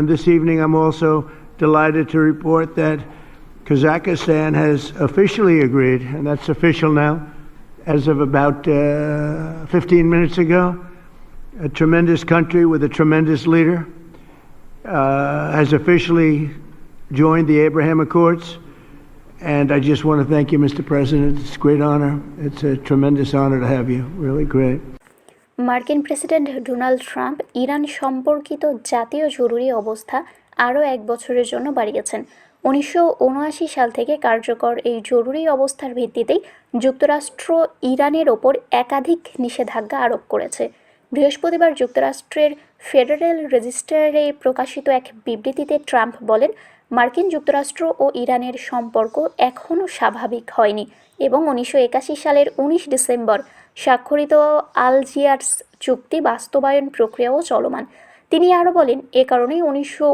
And this evening, I'm also delighted to report that Kazakhstan has officially agreed, and that's official now, as of about uh, 15 minutes ago. A tremendous country with a tremendous leader uh, has officially joined the Abraham Accords. And I just want to thank you, Mr. President. It's a great honor. It's a tremendous honor to have you. Really great. মার্কিন president Donald Trump Iran সম্পর্কিত জাতীয় জরুরি অবস্থা আরও এক বছরের জন্য বাড়িয়েছেন উনিশশো উনআশি সাল থেকে কার্যকর এই জরুরি অবস্থার ভিত্তিতেই যুক্তরাষ্ট্র ইরানের ওপর একাধিক নিষেধাজ্ঞা আরোপ করেছে। বৃহস্পতিবার যুক্তরাষ্ট্রের ফেডারেল রেজিস্টারে প্রকাশিত এক বিবৃতিতে ট্রাম্প বলেন মার্কিন যুক্তরাষ্ট্র ও ইরানের সম্পর্ক এখনও স্বাভাবিক হয়নি এবং উনিশশো একাশি সালের উনিশ ডিসেম্বর স্বাক্ষরিত আলজিয়ার্স চুক্তি বাস্তবায়ন প্রক্রিয়াও চলমান। তিনি আরও বলেন, এ কারণেই উনিশশো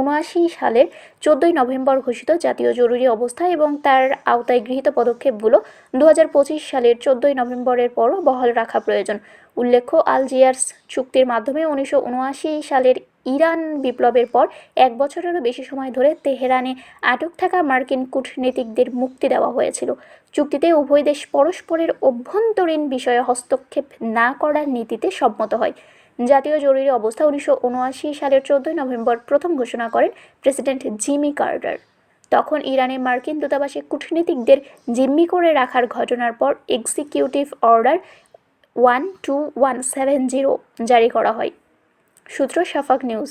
উনআশি সালের চোদ্দোই নভেম্বর ঘোষিত জাতীয় জরুরি অবস্থা এবং তার আওতায় গৃহীত পদক্ষেপগুলো দু হাজার পঁচিশ সালের চোদ্দোই নভেম্বরের পরও বহাল রাখা প্রয়োজন। উল্লেখ্য, আলজিয়ার্স চুক্তির মাধ্যমে উনিশশো উনআশি সালের ইরান বিপ্লবের পর এক বছরেরও বেশি সময় ধরে তেহরানে আটক থাকা মার্কিন কূটনীতিকদের মুক্তি দেওয়া হয়েছিল। চুক্তিতে উভয় দেশ পরস্পরের অভ্যন্তরীণ বিষয়ে হস্তক্ষেপ না করার নীতিতে সম্মত হয়। জাতীয় জরুরি অবস্থা উনিশশো উনআশি সালের চোদ্দোই নভেম্বর প্রথম ঘোষণা করেন প্রেসিডেন্ট জিমি কার্টার। তখন ইরানে মার্কিন দূতাবাসে কূটনীতিকদের জিম্মি করে রাখার ঘটনার পর executive order one two one seven zero জারি করা হয়। সূত্র Shafaq news